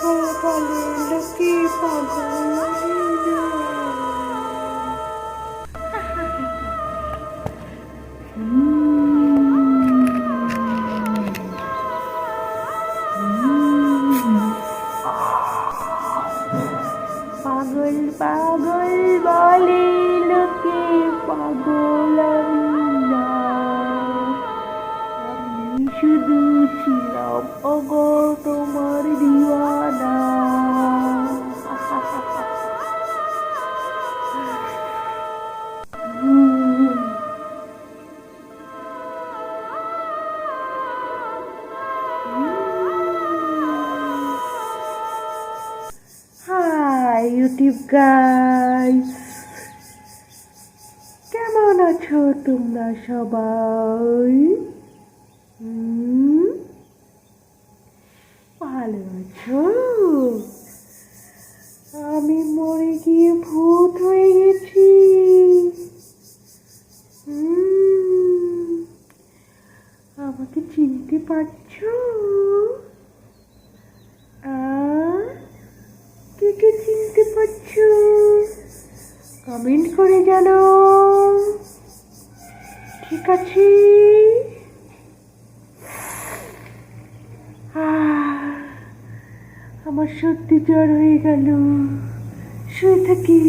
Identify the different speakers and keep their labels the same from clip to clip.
Speaker 1: Oh, YouTube guys কেমন আছো তোমরা সবাই? ভালো আছো? আমি মরে গিয়ে ভূত হয়ে গেছি। আমাকে চিনতে পারছ আহ কে কে চিনতে পারছ কমেন্ট করে জানো। ঠিক আছে? আমার সত্যি জ্বর হয়ে গেল। শুয়ে থাকি।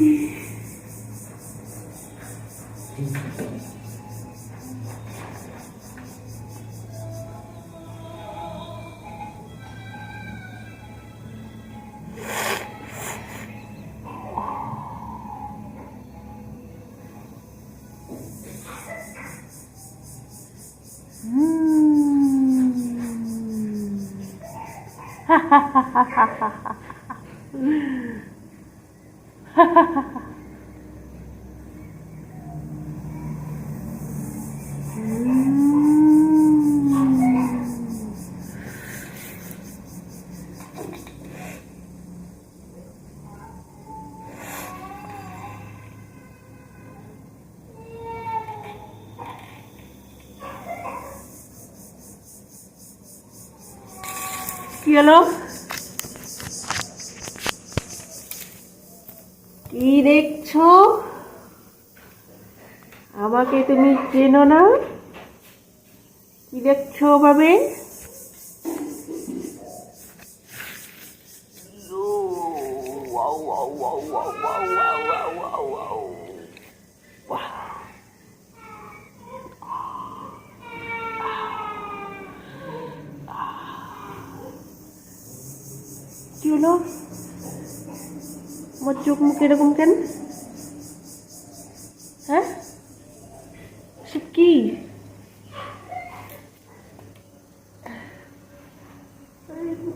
Speaker 1: 哈，哈哈哈哈哈，哈，嗯，哈，哈哈。হলো কি দেখছ আমাকে তুমি চেনো না কি দেখছ ভাবে কি আমার চোখ মুখ এরকম কেন? হ্যাঁ? কি?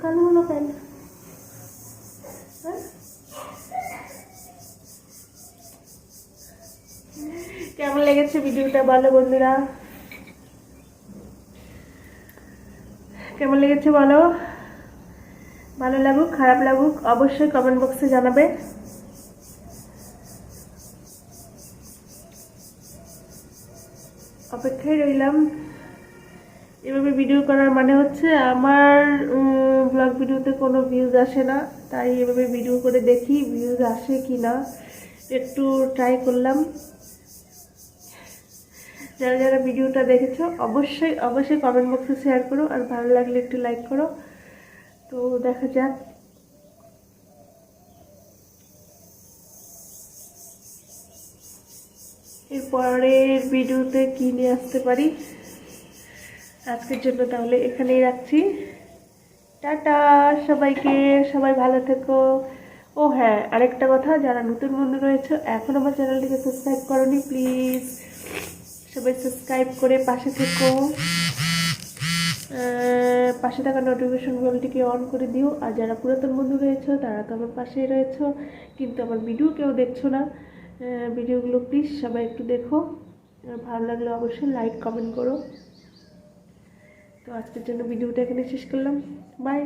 Speaker 1: কালো কেন? হ্যাঁ? কেমন লেগেছে ভিডিওটা বলো বন্ধুরা? কেমন লেগেছে বলো? ভালো লাগুক, খারাপ লাগুক, অবশ্যই কমেন্ট বক্সে জানাবে। অপেক্ষায় রইলাম। এভাবে ভিডিও করার মানে হচ্ছে আমার ব্লগ ভিডিওতে কোনো ভিউজ আসে না, তাই এভাবে ভিডিও করে দেখি ভিউজ আসে কি না, একটু ট্রাই করলাম। যারা যারা ভিডিওটা দেখেছ, অবশ্যই অবশ্যই কমেন্ট বক্সে শেয়ার করো, আর ভালো লাগলে একটু লাইক করো। তো দেখা যাক। এরপরের ভিডিওতে কি নিয়ে আসতে পারি? আজকের জন্য তাহলে এখানেই রাখছি। টাটা, সবাইকে, সবাই ভালো থেকো। ও হ্যাঁ আরেকটা কথা, যারা নতুন বন্ধু রয়েছে, এখন আমার চ্যানেলটিকে সাবস্ক্রাইব করনি প্লিজ সবাই সাবস্ক্রাইব করে পাশে থেকো। পাশে থাকা নোটিফিকেশন বেলটিকে অন করে দিও। আর যারা পুরাতন বন্ধু রয়েছে, তারা তো আমার পাশেই রয়েছে। কিন্তু আমার ভিডিও কেউ দেখছ না ভিডিওগুলো প্লিজ সবাই একটু দেখো। ভালো লাগলে অবশ্যই লাইক কমেন্ট করো। তো আজকের জন্য ভিডিওটা এখানে শেষ করলাম। বাই